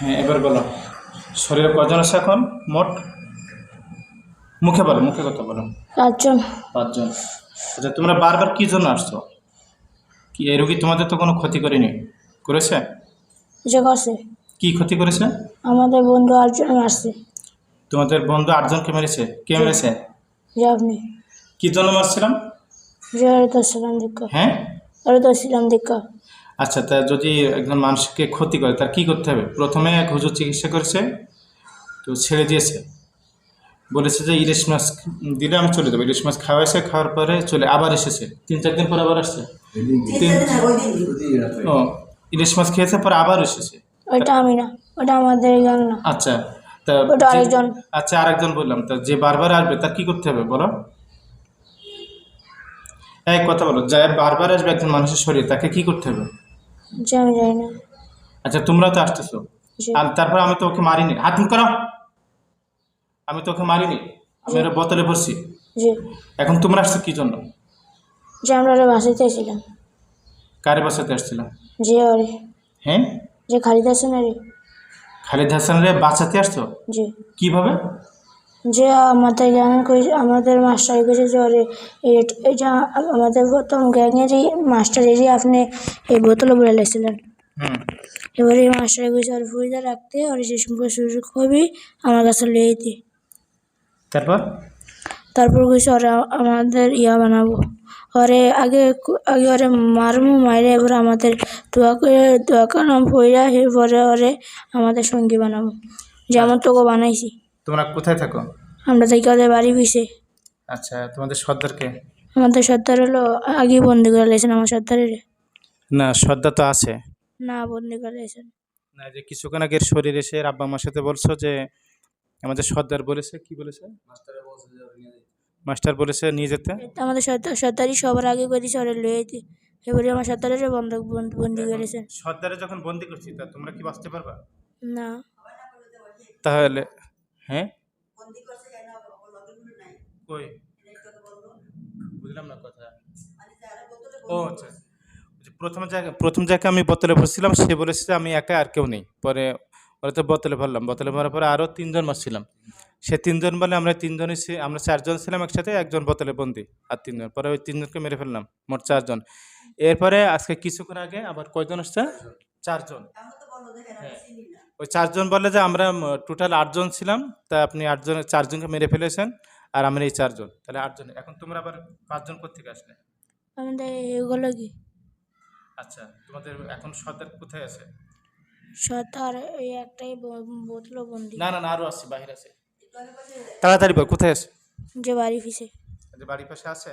হ্যাঁ এবার বলো। শরীরে কজন আছে এখন? মোট? মুখে বলো মুখে কথা বলো। পাঁচজন। পাঁচজন। আচ্ছা তোমরা বারবার কি জন্য আসছো? কি এই রোগী তোমাদের তো কোনো ক্ষতি করেনি? করেছে? যে করছে। কি ক্ষতি করেছে? আমাদের বন্ধু আটজন মারছে। তোমাদের বন্ধু আটজনকে মেরেছে? কে মেরেছে? যে আপনি। কি জন্য মারছিলাম? যে ওরে তো ছিলাম দীক্ষা। হ্যাঁ? ওরে তো ছিলাম দীক্ষা। আচ্ছা তা যদি একজন মানুষকে ক্ষতি করে তার কি করতে হবে? প্রথমে এক হুজুর চিকিৎসা করেছে তো ছেড়ে দিয়েছে। বলেছে যে ইলিশ মাছ দিলে আমি চলে যাব। ইলিশ মাছ খাওয়াইছে খাওয়ার পরে চলে আবার এসেছে। তিন চার দিন পরে আবার আসছে। ও ইলিশ মাছ খেয়েছে পরে আবার এসেছে। আমি না ওটা আমাদের গান আচ্ছা তা ওটা যে- আরেকজন। আচ্ছা আরেকজন বললাম তা যে বারবার আসবে তার কি করতে হবে বলো? এক কথা বলো যে বারবার আসবে একজন মানুষের শরীর তাকে কি করতে হবে? যে আমি জানি না। আচ্ছা তোমরা তো আসতেছো। যে আর তারপর আমি তো ওকে মারিনি। হাত মুখ করো। আমি তো ওকে মারিনি। আমি ওরা বোতলে ভরছি। এখন তোমরা আসছো কি জন্য? যে আমরা ওরে বাসাইতে ছিলাম কারে বাসাতে আসছিলাম? যে ওরে। হ্যাঁ? যে খালিদ হাসান রে খালিদ হাসান রে বাঁচাতে আসছো? যে কীভাবে? যে আমাদের কই- আমাদের মাস্টার ওরে এই- এটা আমাদের প্রথম গ্যাংয়েরই মাস্টারেরই আপনি এই বোতলে বলে লেছিলেন। এবারে মাস্টার কইছে ওর ফুইদা রাখতে ওর যে সুযোগ সুযোগ আমার কাছে লিয়ে তারপর? তারপর কইছে ওরা আমাদের ইয়া বানাবো। ওরে আগে আগে ওরে মারমু মাইরে এবার আমাদের দোয়া করে দোয়া কালাম পইরা এরপরে ওরে আমাদের সঙ্গী বানাবো। যেমন তোকে বানাইছি। তোমরা কোথায় থাকো? আমরা থেকে ওদের বাড়ি পিছে আচ্ছা তোমাদের সর্দারকে আমাদের সর্দার হলো আগে বন্দি করে লেছেন আমার সর্দারের। না সর্দার তো আছে। না বন্দি করে লেছেন না যে কিছুক্ষণ আগের শরীর এসে আব্বা আমার সাথে বলছো যে আমাদের সর্দার বলেছে কি বলেছে? মাস্টার বলেছে নিয়ে যেতে। আমাদের সর্দার সর্দারই সবার আগে করে দিছে ওরে লয়ে যেতে এবারে আমার সর্দারের বন্ধ বন্দ- বন্দি করেছেন সর্দারে যখন বন্দি করছি তা তোমরা কি বাঁচতে পারবা? না। তাহলে হ্যাঁ? কই? বুঝলাম না কথা। ও আচ্ছা। প্রথম জায়গা প্রথম জায়গায় আমি বোতলে ভরছিলাম সে বলেছে যে আমি একা আর কেউ নেই। পরে ওরা তো বোতলে ভরলাম। বোতলে ভরার পরে আরও তিনজন মারছিলাম সে তিনজন বলে আমরা তিনজনই আমরা চারজন ছিলাম একসাথে একজন বোতলে বন্দি আর তিনজন। পরে ওই তিনজনকে মেরে ফেললাম মোট চারজন। এরপরে আজকে কিছুক্ষণ আগে আবার কয়জন আসছে? চারজন। হ্যাঁ। ওই চারজন বলে যে আমরা টোটাল আটজন ছিলাম তা আপনি আটজন চারজনকে মেরে ফেলেছেন আর আমরা এই চারজন। তাহলে আটজন এখন তোমরা আবার পাঁচজন কোথেকে আসলে? আমাদের এগুলো কি আচ্ছা তোমাদের এখন সর্দার কোথায় আছে? সর্দার এই একটাই বোতল বন্দি না না না আরও আছে বাহির আছে। তাড়াতাড়ি বল কোথায় আছে? যে বাড়ি পিছে। যে বাড়ির পাশে আছে?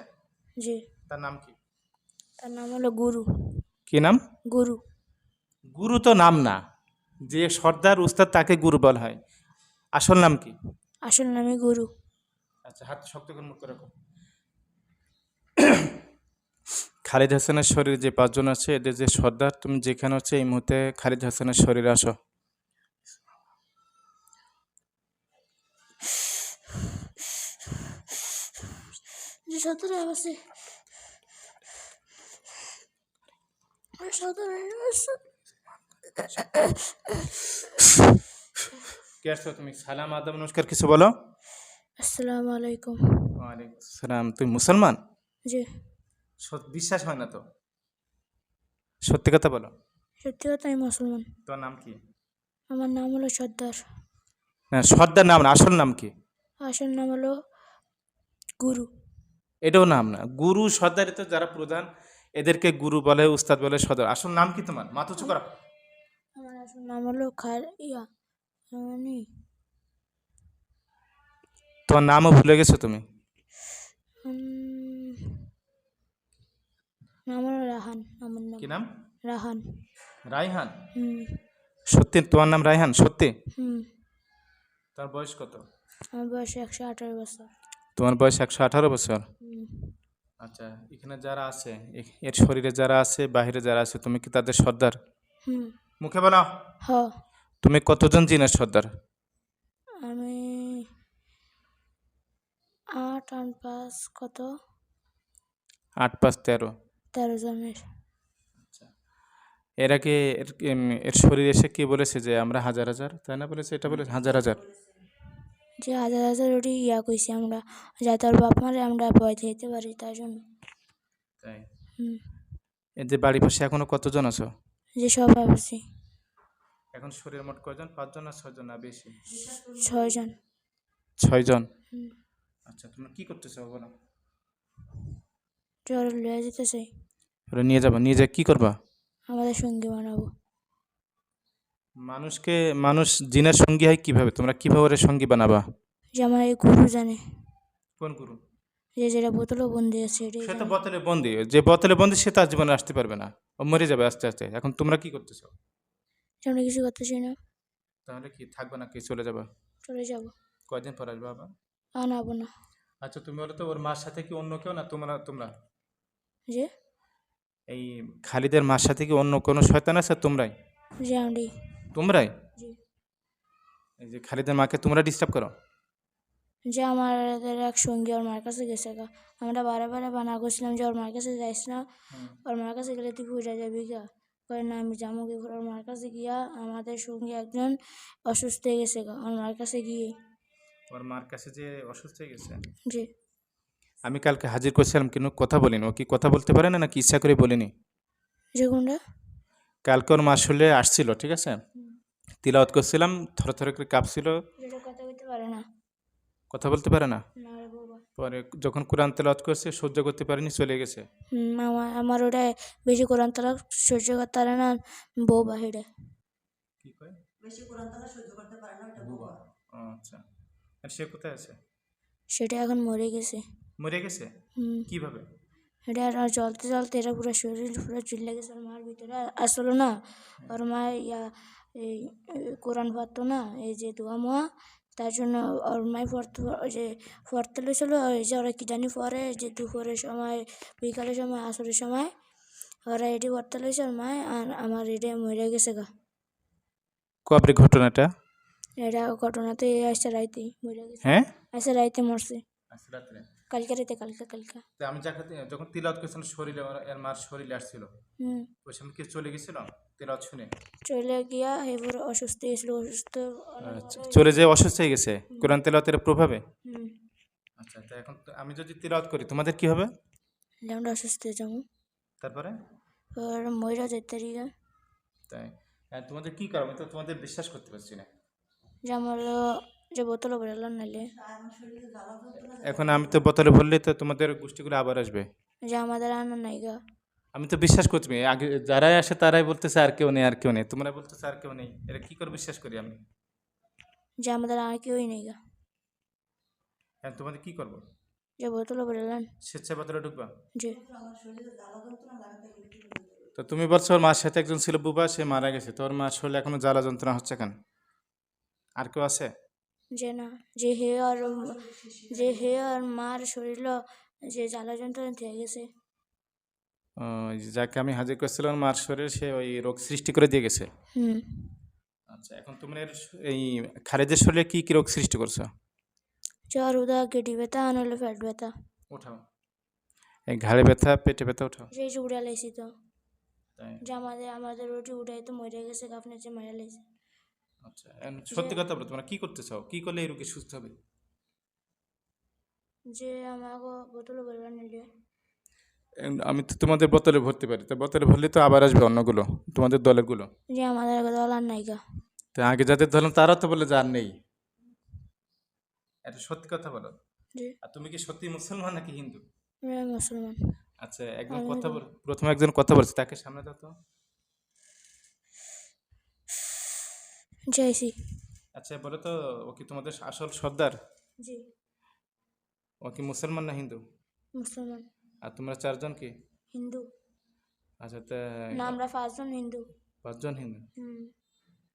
যে তার নাম কি? তার নাম হলো গুরু। কি নাম? গুরু। গুরু তো নাম না। যে সর্দার উস্তাদ তাকে গুরু বলা হয়। আসল নাম কি? আসল নামে গুরু। আচ্ছা হাত শক্ত করে মুখ রাখো। খালিদ হাসানের শরীরে যে পাঁচজন আছে এদের যে সর্দার তুমি যেখানে হচ্ছে এই মুহূর্তে খালিদ হাসানের শরীর আসো। সর্দার আছে সর্দার আছে কে আসছো তুমি সালাম আদব নমস্কার কিছু বলো আসসালামু আলাইকুম ওয়ালাইকুম সালাম তুমি মুসলমান জি সত- বিশ্বাস হয় না তো সত্যি কথা বলো সত্যি কথা আমি মুসলমান তোমার নাম কি আমার নাম হলো সর্দার না সর্দার নাম না আসল নাম কি আসল নাম হলো গুরু এটাও নাম না গুরু সর্দারে তো যারা প্রধান এদেরকে গুরু বলে উস্তাদ বলে সর্দার আসল নাম কি তোমার মাথা উঁচু করো আসল নাম হলো খার ইয়া মানে তোমার নামও ভুলে গেছো তুমি? নাম হলো রাহান আমার নাম। কি নাম? রাহান। রায়হান হুম। সত্যি তোমার নাম রায়হান সত্যি? হুম। তোমার বয়স কত? আমার বয়স একশো আঠারো বছর। তোমার বয়স একশো আঠারো বছর? হুম। আচ্ছা এখানে যারা আছে এর শরীরে যারা আছে বাইরে যারা আছে তুমি কি তাদের সর্দার? হুম। মুখে বলো। হ। তুমি কতজন জিনের সর্দার? আমি আট আট পাঁচ কত? আট পাঁচ তেরো। তেরো জনের। এর আগে এর এর শরীর এসে কি বলেছে যে আমরা হাজার হাজার? তাই না বলেছে? এটা বলেছে হাজার হাজার। যে হাজার হাজার ওটি ইয়া কইছি আমরা। যাতে ওর বাপ মারে আমরা ভয় দিতে পারি তার জন্য। তাই। হুম। এই যে বাড়ি পাশে এখনও কতজন আছো? যে সব আছি এখন শরীর মোট কয়জন? পাঁচজন না ছয়জন না বেশি? ছয়জন। ছয়জন? আচ্ছা তোমরা কি করতেছো বলো? জ্বর লয়ে যেতে চাই ওরা নিয়ে যাব নিয়ে যা কি করবা? আমাদের সঙ্গী বানাবো। মানুষকে মানুষ জিনের সঙ্গী হয় কীভাবে? তোমরা কীভাবে ওরা সঙ্গী বানাবা? যে আমার এই গুরু জানে। কোন গুরু? যে যেটা বোতলও বন্দি আছে সে তো বোতলে বন্দি যে বোতলে বন্দি সে তার জীবনে আসতে পারবে না। ও মরে যাবে আস্তে আস্তে। এখন তোমরা কি করতেছো? আমরা কিছু করতেছি না। তাহলে কি থাকবে না কি? চলে যাবে? চলে যাব। কয়দিন পর আসবে আবার? আনাবো না আচ্ছা তুমি বলো তো ওর মার সাথে কি অন্য কেউ না তোমরা তোমরা? যে? এই খালিদের মার সাথে কি অন্য কোনো শয়তান আছে তোমরাই? যে আমি তোমরাই? এই যে খালিদের মাকে তোমরা ডিস্টার্ব করো। যে আমাদের এক সঙ্গী ওর মার কাছে গেছে গা। আমরা বারে বারে বানা করছিলাম যে ওর মার কাছে যাইস না। ওর মার কাছে গেলে তুই ঘুরে যাবি গা। কয় না আমি যাব কি ওর মার কাছে গিয়া আমাদের সঙ্গী একজন অসুস্থ হয়ে গেছে গা ওর মার কাছে গিয়ে। ওর মার কাছে যে অসুস্থ হয়ে গেছে? জি। আমি কালকে হাজির করছিলাম কিন্তু কথা বলিনি। ও কি কথা বলতে পারে না নাকি ইচ্ছা করে বলিনি? যে কোনটা? কালকে ওর মা শুলে আসছিল ঠিক আছে? তিলাওয়াত করছিলাম থরে থরে করে কাঁপছিল। যেটা কথা বলতে পারে না। কথা বলতে পারে না? না পরে যখন কোরআন তেলাওয়াত করছে সহ্য করতে পারেনি চলে গেছে। আমার আমার ওটা বেশি কোরআন তালা সহ্য করতে পারে না বউ বাহিরে। কি কয়? ও আচ্ছা। আর সে কোথায় আছে? সেটা এখন মরে গেছে। মরে গেছে? হুম। কীভাবে? এটা আর চলতে চলতে এটা পুরো শরীর পুরো চুলে গেছে। ওর মার ভিতরে আসলো না। ওর মা ইয়া এই কোরআন পড়তো না এই যে দোয়া মোয়া তার জন্য ওর মাই পড়তে ওই যে পড়তে লেছিল ওই যে ওরা কি জানি পরে যে দুপুরের সময় বিকালের সময় আসরের সময় ওরা এটি পড়তে লেছে ওর মায় আর আমার এটা মরে গেছে গা। কবে ঘটনাটা? এটা ঘটনাতে আসছে রাইতে মরে গেছে। হ্যাঁ? আসছে রাইতে মরছে। আসছে রাত্রে। কালকে রাইতে কালকে কালকে। তো আমি যাকে যখন তিলাওয়াত করছিলাম শরীরে ওর- এর মার শরীরে আসছিল। হুম। ওই সময় কি চলে গেছিল? তিলাওয়াত শুনে? চলে গিয়া এবার অসুস্থ হয়েছিল অসুস্থ আচ্ছা। চলে যেয়ে অসুস্থ হয়ে গেছে? কোরআন তেলাওয়াতের প্রভাবে? হুম। আচ্ছা তো এখন তো আমি যদি তিলাওয়াত করি তোমাদের কি হবে? আমরা অসুস্থ হয়ে যাব। তারপরে? আর ময়রা যেতে রিগা তাই। তোমাদের কি করো আমি তো তোমাদের বিশ্বাস করতে পারছি না। যে আমার যে বোতল বেরোলাম নাইলে। এখন আমি তো বোতলে ভরলে তো তোমাদের গোষ্ঠীগুলো আবার আসবে। যে আমাদের আনা নাই গা। আমি তো বিশ্বাস করছি আগে যারাই আসে তারাই বলতেছে আর কেউ নেই আর কেউ নেই। তোমরা বলতেছে আর কেউ নেই এটা কি করে বিশ্বাস করি আমি? যে আমাদের আর কেউই নেই গা। এখন তোমাদের কি করব? যে বোতল বেরোলাম স্বেচ্ছায় বোতলে ঢুকবা? যে তো তুমি বলছো ওর মার সাথে একজন ছিল বুবা সে মারা গেছে। তোর মার শরীরে এখনও জ্বালা যন্ত্রণা হচ্ছে কেন? আর কেউ আছে? যে না যে হে আর যে হে আর মার শরীর যে জ্বালা যন্ত্রণা থেকে গেছে। যাকে আমি হাজির করছিলাম মার শরীর সে ওই রোগ সৃষ্টি করে দিয়ে গেছে। হুম। আচ্ছা এখন তোমরা এই খারেজের শরীরে কি কি রোগ সৃষ্টি করছ? জ্বর উদা গেটি ব্যথা আনলে পেট ব্যথা। ওঠাও। এই ঘাড়ে ব্যথা পেটে ব্যথা ওঠাও। সেই যে উড়া লাইছি তো। যে আমাদের আমাদের রুটি উঠাই তো মরে গেছে আপনার যে মারা লাইছে। আচ্ছা সত্যি কথা বলো তোমরা কি করতে চাও? কি করলে এই রোগী সুস্থ হবে? যে আমাকে বোতল বেরোলাম নিলে আমি তো তোমাদের বোতলে ভরতে পারি তো বোতলে ভরলে তো আবার আসবে অন্যগুলো তোমাদের দলেরগুলো? যে আমাদের দল আর নাই গা। তো আগে যাদের ধরলাম তারা তো বলে যে আর নেই। এটা সত্যি কথা বলো। আর তুমি কি সত্যি মুসলমান নাকি হিন্দু? মুসলমান। আচ্ছা একজন কথা বল প্রথমে একজন কথা বলছে তাকে সামনে দাও তো। যাইছি আচ্ছা বলো তো ও কি তোমাদের আসল সর্দার? জি। ও কি মুসলমান না হিন্দু? মুসলমান। আর তোমরা চারজন কি? হিন্দু। আচ্ছা তা না আমরা পাঁচজন হিন্দু। পাঁচজন হিন্দু? হুম।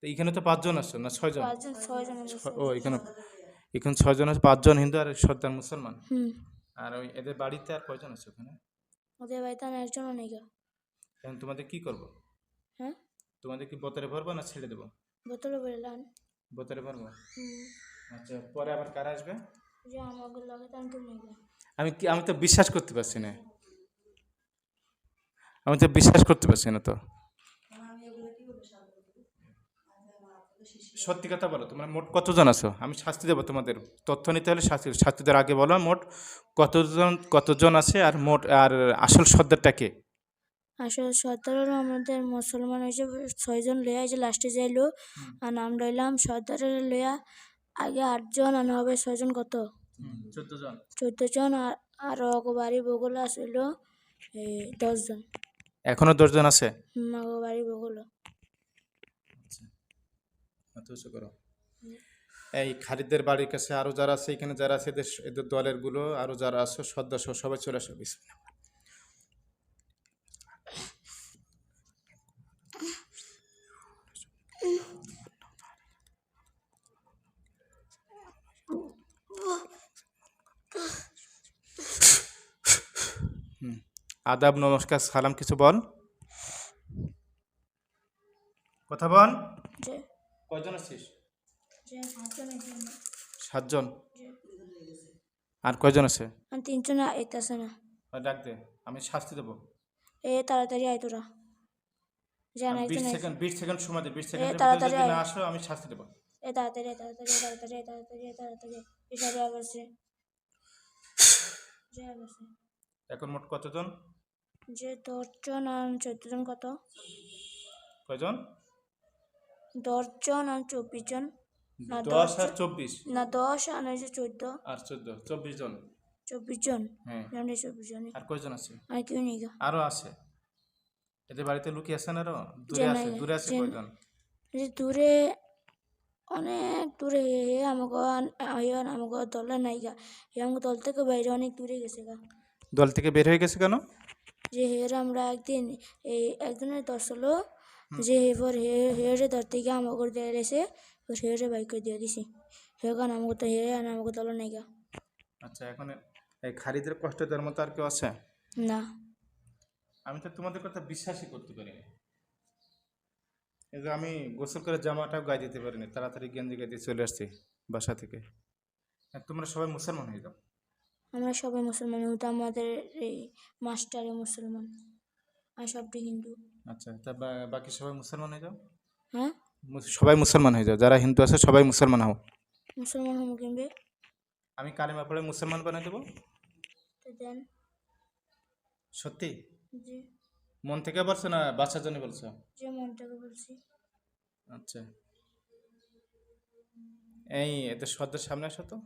তো এখানে তো পাঁচজন আসছো না ছয়জন? পাঁচজন ছয়জন ও এখানে এখানে ছয়জন আছে পাঁচজন হিন্দু আর সর্দার মুসলমান? হুম। আর ওই এদের বাড়িতে আর কয়জন আছে ওখানে? ওদের বাড়িতে আমি একজনও নেই গা। এখন তোমাদের কি করব? হ্যাঁ? তোমাদের কি বোতলে ভরবো না ছেড়ে দেবো? বোতলে বললাম বোতলে ভরবো? আচ্ছা পরে আবার কার আসবে? যে আমাকে লাগে তাকে নেবে আমি কি আমি তো বিশ্বাস করতে পারছি না। আমি তো বিশ্বাস করতে পারছি না তো। সত্যি কথা বলো তোমরা মোট কতজন আছো? আমি শাস্তি দেবো তোমাদের। তথ্য নিতে হলে শাস্তি শাস্তি দেওয়ার আগে বলো মোট কতজন কতজন আছে আর মোট আর আসল সর্দারটাকে আসলে সর্দার হলো আমাদের মুসলমান হয়েছে ছয়জন লইয়া যে লাস্টে যাইলো আর নাম লইলাম সর্দারের লইয়া আগে আটজন আর হবে ছয়জন কত? চোদ্দ জন চোদ্দ জন আর আরও বাড়ি বগুলো আসিল এই দশজন। এখনও দশজন আছে? বাড়ি বগুলো। করো। এই খালিদের বাড়ির কাছে আরও যারা আছে এখানে যারা আছে এদের এদের দলেরগুলো আরও যারা আছে সদস্য সবাই চলে আসো। আদাব নমস্কার সালাম কিছু বল। কথা বল। যে কয়জন আছিস? সাতজন? আর কয়জন আছে? তিনজন আইতাছে না। ডাক দে আমি শাস্তি দেবো। এ তাড়াতাড়ি আয় তোরা। জান বিশ। সেকেন্ড বিশ সেকেন্ড সময় দে বিশ সেকেন্ড তাড়াতাড়ি যদি না আসো আমি শাস্তি দেবো। এ তাড়াতাড়ি তাড়াতাড়ি তাড়াতাড়ি তাড়াতাড়ি তাড়াতাড়ি যে আগাচ্ছে এখন মোট কতজন? যে দশজন আর চোদ্দজন কত? কয়জন? দশজন আর চব্বিশ জন না দশ আর চব্বিশ। না দশ আর এই চোদ্দ। আর চোদ্দ চব্বিশ জন চব্বিশ জন হ্যাঁ চব্বিশ জন আর কয়জন আছে? আর কেউ নেই আরও আছে। এদের বাড়িতে লুকিয়ে আছেন আরও? দূরে আছে দূরে আছে কয়জন? যে দূরে অনেক দূরে। হে আমাকে আইন আমাকে দলে নাই গা। হে আমাকে দল থেকে বাইরে অনেক দূরে গেছে গা। দল থেকে বের হয়ে গেছে কেন? যে হের আমরা একদিন এই একজনের দশ হলো। যে এবার হে হেরে ধরতে গিয়ে আমাকে দিয়ে এসে হেরে বাইক করে দিয়ে দিছি। হে গান আমাকে তো হেরে আর আমাকে দল নাই গা। আচ্ছা এখন এই খারিদের কষ্ট দেওয়ার মতো আর কেউ আছে? না। আমি তো তোমাদের কথা বিশ্বাসই করতে পারিনি এই যে আমি গোসল করে জামাটাও গায়ে দিতে পারিনি তাড়াতাড়ি গেঞ্জি গায়ে দিয়ে চলে আসছি বাসা থেকে। তোমরা সবাই মুসলমান হয়ে যাও। আমরা সবাই মুসলমান হতো আমাদের এই মাস্টারে মুসলমান। আর সবটি হিন্দু। আচ্ছা তা বাকি সবাই মুসলমান হয়ে যাও? হ্যাঁ? সবাই মুসলমান হয়ে যাও যারা হিন্দু আছে সবাই মুসলমান হও। মুসলমান হম কিনবে? আমি কালিমা পড়ে মুসলমান বানিয়ে দেবো? তো দেন। সত্যি? জি। মন থেকে বলছো না বাচ্চার জন্য বলছো? যে মনটাকে বলছি। আচ্ছা। এই এতে সদ্যের সামনে আসো তো।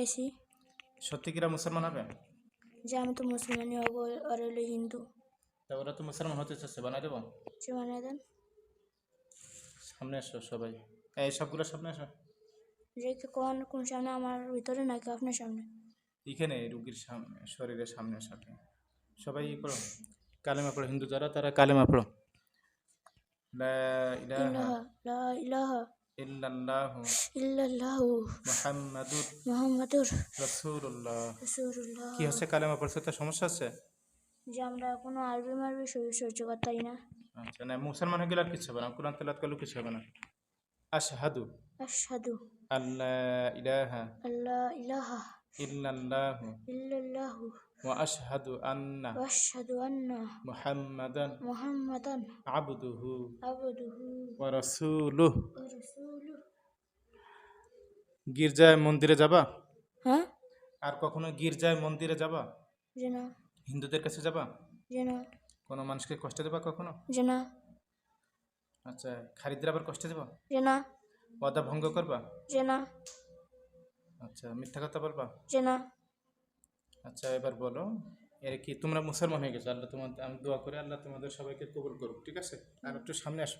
আইসি সত্যি কিরা মুসলমান হবে? যে আমি তো মুসলমানই হব আর হলো হিন্দু। তা ওরা তো মুসলমান হতে চাচ্ছে বানাই দেবো? যে বানিয়ে দেন। সামনে আসো সবাই। এই সবগুলো সামনে আসো। যে কোন কোন সামনে আমার ভিতরে নাকি আপনার সামনে? এখানে রুগীর সামনে শরীরের সামনে সাথে সবাই ই করো। কালেমা পড়ো হিন্দু যারা তারা কালেমা পড়ো। লা ইলাহা ইলাহা লা ইলাহা। ইল্লাল্লাহু ইল্লাল্লাহু মুহাম্মাদুর মুহাম্মাদুর রাসূলুল্লাহ। রাসূলুল্লাহ। কি হচ্ছে কালেমা পড়ছে? তো সমস্যা আছে যে আমরা কোনো আরবি মারবি সহ্য সহ্য করতাই না। আচ্ছা না মুসলমান হয়ে গেলে আর কিছু হবে না। কোরআন তেলাত করলে কিছু হবে না। আশহাদু। আশহাদু। আল্লাহ ইলাহা। আল্লাহ ইলাহা। ইল্লাল্লাহু। ইল্লাল্লাহু। আশহাদু আন্না মুহাম্মাদান মুহাম্মাদান আবদুহু আবদুহু ওয়া রাসূলুহু ওয়া রাসূলুহু গির্জায় মন্দিরে যাবা? হ্যাঁ? আর কখনো গির্জায় মন্দিরে যাবা? যে না হিন্দুদের কাছে যাবা? যে না কোনো মানুষকে কষ্ট দেবা কখনো? যে না আচ্ছা খারিদের আবার কষ্ট দেবা? যে না ওয়াদা ভঙ্গ করবা? যে না আচ্ছা মিথ্যা কথা বলবা? যে না আচ্ছা এবার বলো এর কি তোমরা মুসলমান হয়ে গেছো? আল্লাহ তোমাদের আমি দোয়া করে আল্লাহ তোমাদের সবাইকে কবুল করুক ঠিক আছে? আর একটু সামনে আসো।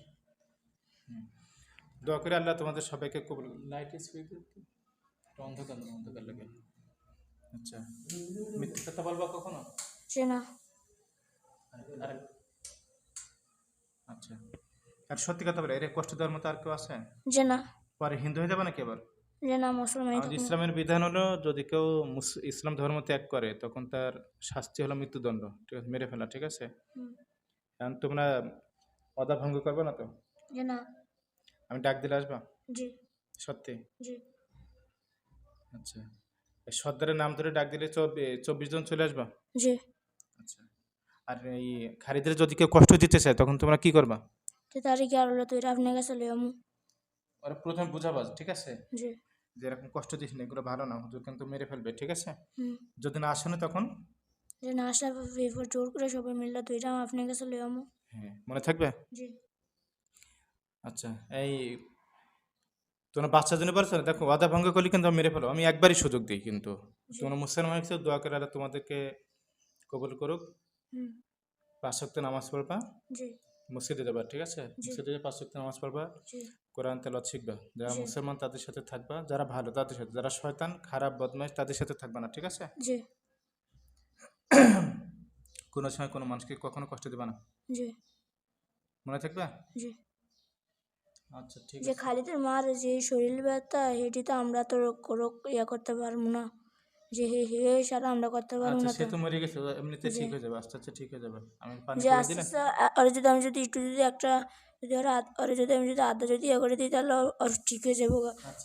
দোয়া করে আল্লাহ তোমাদের সবাইকে কবুল লাইট সুইচ অন্ধকার অন্ধকার লাগে। আচ্ছা মিথ্যা কথা বলবা কখনো? না আচ্ছা। আর সত্যি কথা বলে এর কষ্ট দেওয়ার মতো আর কেউ আছে? যে না পরে হিন্দু হয়ে যাবে নাকি এবার যে না মুসলমানই ইসলামের বিধান হলো যদি কেউ ইসলাম ধর্ম ত্যাগ করে তখন তার শাস্তি হলো মৃত্যুদণ্ড। ঠিক আছে মেরে ফেলা ঠিক আছে। এখন তোমরা অদা ভঙ্গ করবে না তো? না। আমি ডাক দিলে আসবা? জি। সত্যি? জি। আচ্ছা। সর্দারের নাম ধরে ডাক দিলে চব্বিশ জন চলে আসবা? জি। আচ্ছা। আর এই খারিদের যদি কেউ কষ্ট দিতে চায় তখন তোমরা কি করবা? তারিখে আর তুই আপনার কাছে লই আমু ওরা প্রথমে বুঝাবাজ ঠিক আছে? জি। যে এরকম কষ্ট দিস না এগুলো ভালো না হুজুর কিন্তু মেরে ফেলবে ঠিক আছে? যদি না আসে না তখন? যে না আসলে এরপর জোর করে সবাই মিললে দুইটা আপনার কাছে লই আমু। হ্যাঁ মনে থাকবে? জি। আচ্ছা এই তোমার বাচ্চা জন্য পারছ না? দেখো ওয়াদা ভঙ্গ করলে কিন্তু আমি মেরে ফেলো আমি একবারই সুযোগ দিই কিন্তু। তোমরা মুসলমান হয়েছে দোয়া করে আল্লাহ তোমাদেরকে কবুল করুক। পাঁচ শক্ত নামাজ পড়বা। জি। মসজিদে যাবা ঠিক আছে? মসজিদে পাঁচ শক্ত নামাজ পড়বা। কোরআন তেলাওয়াত শিখবা। যারা মুসলমান তাদের সাথে থাকবা যারা ভালো তাদের সাথে। যারা শয়তান খারাপ বদমাইশ তাদের সাথে থাকবা না ঠিক আছে? জি। কোনো সময় কোনো মানুষকে কখনো কষ্ট দেবা না। জি। মনে থাকবে? জি। আচ্ছা ঠিক যে খালিদের মার যে শরীর ব্যথা সেটি তো আমরা তো রোগ রোগ ইয়া করতে পারব না। যে হে হে সারা আমরা করতে পারব আচ্ছা না সে তো। মরে গেছে এমনিতে ঠিক হয়ে যাবে আস্তে আস্তে ঠিক হয়ে যাবে। আমি পানি যে করে আস্তে দিলে? আস্তে আ- ওর যদি আমি যদি একটু যদি একটা যদি ওরা ওরা যদি আমি যদি আদা যদি ইয়ে করে দিই, তাহলে ওর- ঠিক হয়ে যাব।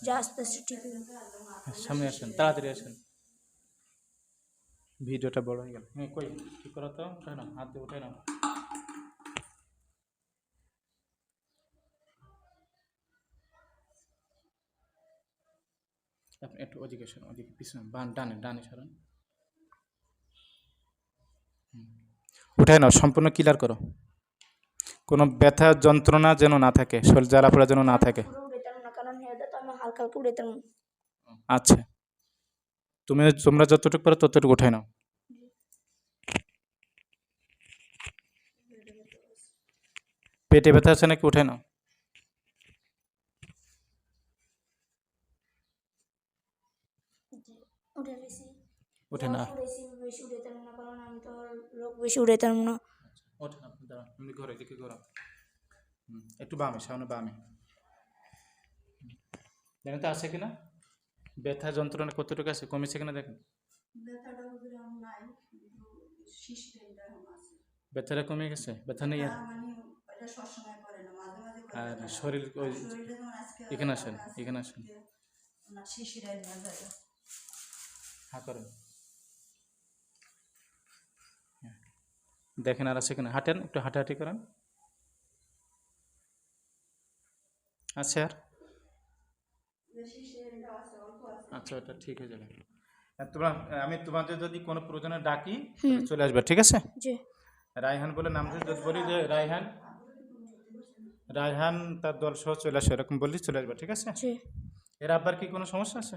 যে আস্তে আস্তে ঠিক হয়ে যাবে সামনে আসেন, তাড়াতাড়ি আসেন। ভিডিওটা বড় হয়ে গেল। হ্যাঁ কই? ঠিক করো তো উঠাই না হাত দিয়ে উঠাই না আপনি একটু ওদিকে সরেন ওদিকে পিছনে বান ডানে ডানে সরেন। উঠাই নাও, সম্পূর্ণ ক্লিয়ার করো। কোনো ব্যথা যন্ত্রণা যেন না থাকে শরীর জ্বালা পোড়া যেন না থাকে। আচ্ছা। তুমি তোমরা যতটুকু পারো ততটুকু উঠাই নাও। পেটে ব্যথা আছে নাকি উঠে নাও। উঠে না। বেশি উড়াইতাম না। কারণ আমি তো লোক বেশি উড়াইতাম ওঠে না দাঁড়ান। এমনি ঘরে ঘোরা হুম, একটু বামে সামনে বামে। দেখেন তো আছে কিনা? ব্যথা যন্ত্রণা কতটুকু আছে? কমেছে কিনা দেখেন? ব্যথাটা কমে গেছে? ব্যথা নেই আর? মানে আর শরীর ওই এখানে আসেন এখানে আসেন। হ্যাঁ করেন। দেখেন আর সেখানে হাঁটেন একটু হাঁটাহাঁটি করেন। আচ্ছা আর? আচ্ছা ওটা ঠিক হয়ে যাবে। তোমরা আমি তোমাদের যদি কোনো প্রয়োজনে ডাকি চলে আসবে ঠিক আছে? রায়হান বলে নাম যদি বলি যে রায়হান রায়হান তার দল সহ চলে আসে এরকম বললি চলে আসবে ঠিক আছে? এর আব্বার কি কোনো সমস্যা আছে?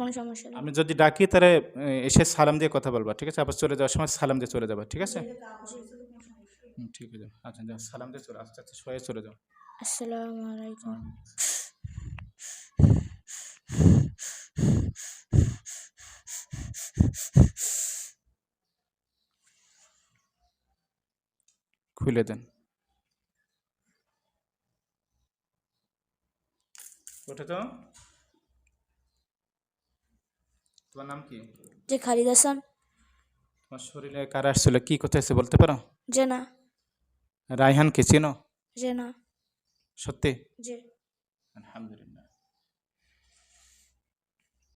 কোনো সমস্যা নেই। আমি যদি ডাকি তাহলে এসে সালাম দিয়ে কথা বলবা ঠিক আছে? আবার চলে যাওয়ার সময় সালাম দিয়ে চলে যাবা ঠিক আছে? ঠিক আছে। আচ্ছা যাও সালাম দিয়ে চলে আস্তে আস্তে সয়ে চলে যাও। আসসালামু আলাইকুম। খুলে দেন। ওঠে তো। তোমার নাম কি? যে খালিদ হাসান। তোমার শরীরে কার আসছিল কি এসে বলতে পারো? যে না রায়হান কে চিনো? যে না সত্যি? যে আলহামদুলিল্লাহ।